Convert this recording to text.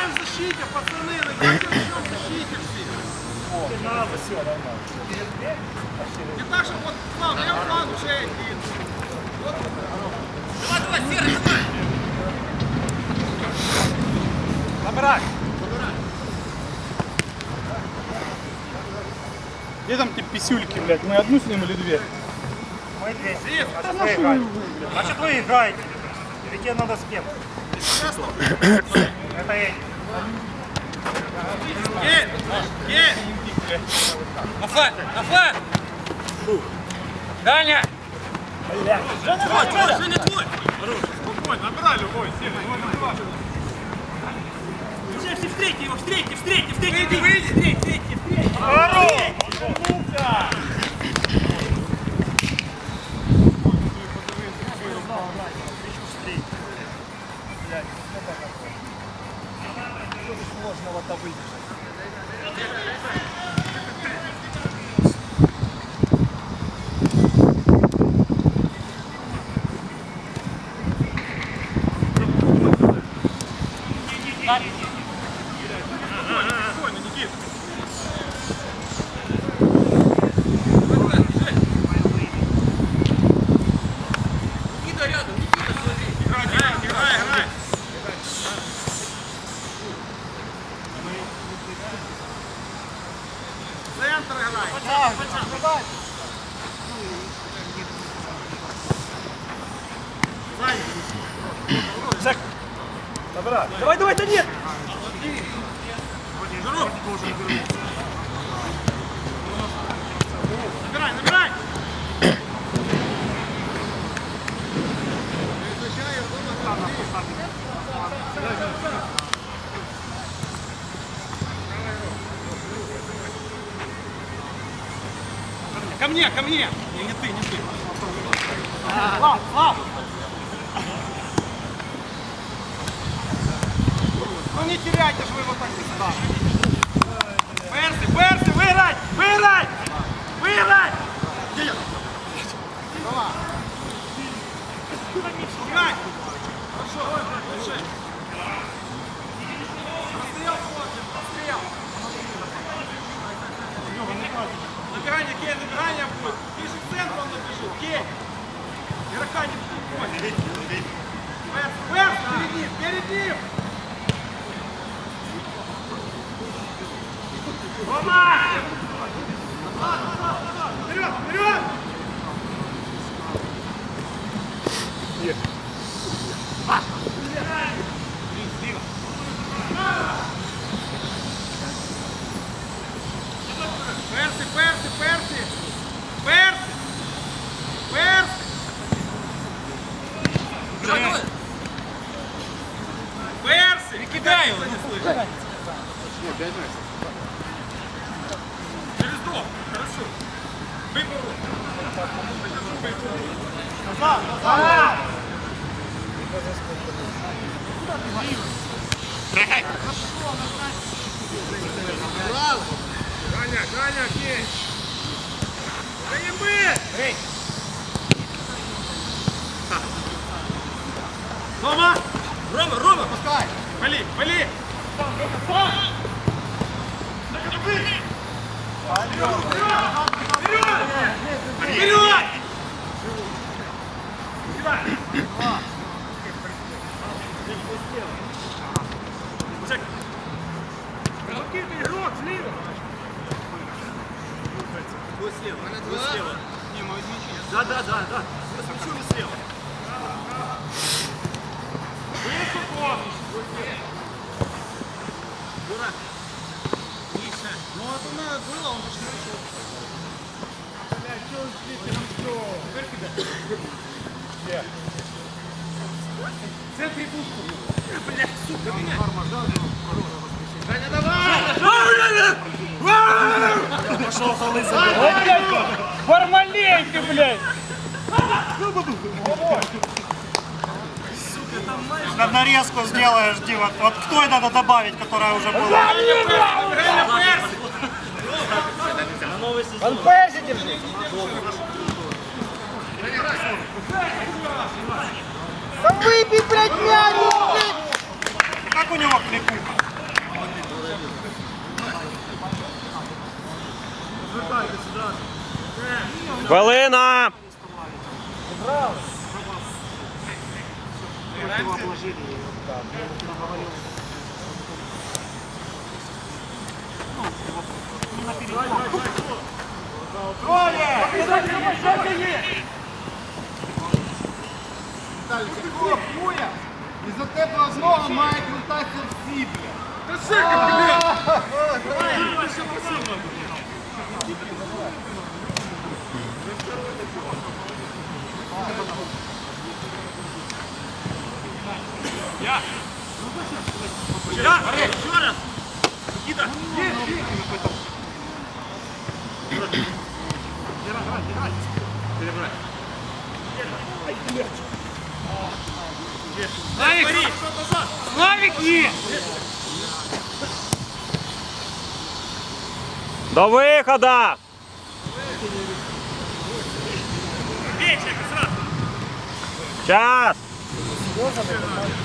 Играем в защите, пацаны, играйте в защите все. Надо, все, нормально. Не так, что вот флаг, я флаг уже. Давай, давай, серый, давай. Набирай. Где там те писюльки, блядь? Мы одну снимем или две? Мы две. Значит, вы играете. Значит, вы играете. Или тебе надо с кем? Это я. Е, е. На флаг, на флаг. Даня. Твой, твой, Женя, твой. Спокойно, набирай любой, сильно, его набивай. Все, все, встрейте его, встрейте, встрейте, встрейте. Выйди, выйди. Встрейте, встрейте, można łata wyjść. Thank Играй. Зак. Набирай. Давай, давай, да нет. Набирай, набирай. Ко мне, ко мне. Не, не ты, не ты. Слав, Слав. Ну не теряйте ж ви його так сюди. Рома! Вперед, вперед! Перси, перси, перси! Перси! Перси! Давай, давай. Перси! Не кидай его! Через дом, хорошо. Выбору. Ганя, Ганя, кей! Заеби! Эй! Рома! Рома, Рома, пускай! Вали, вали! Вперед! Чек. Руки игрок, слева! Твой слева. Твой слева. Не, мой мячи. Да, да, да, да. Мячом и слева. Высоко! Юра. Ну вот у нас было, он же не Блядь, что он слепит, что? Теперь кидай. В центре будку. Блядь, сука, меня. Даня, давай! Пошел голы забивать. Формаленько, блядь. На нарезку сделаешь, Дима. Вот кто это надо добавить, которая уже была? новый сезон. Он Перси держи. Да выпей, блядь, мяч! Как у него кликуха? Хвилина! Обложили І за тебе одного мають вертатися всі, бля. Та шика, блядь! Славик! Славик є! До виходу! Час!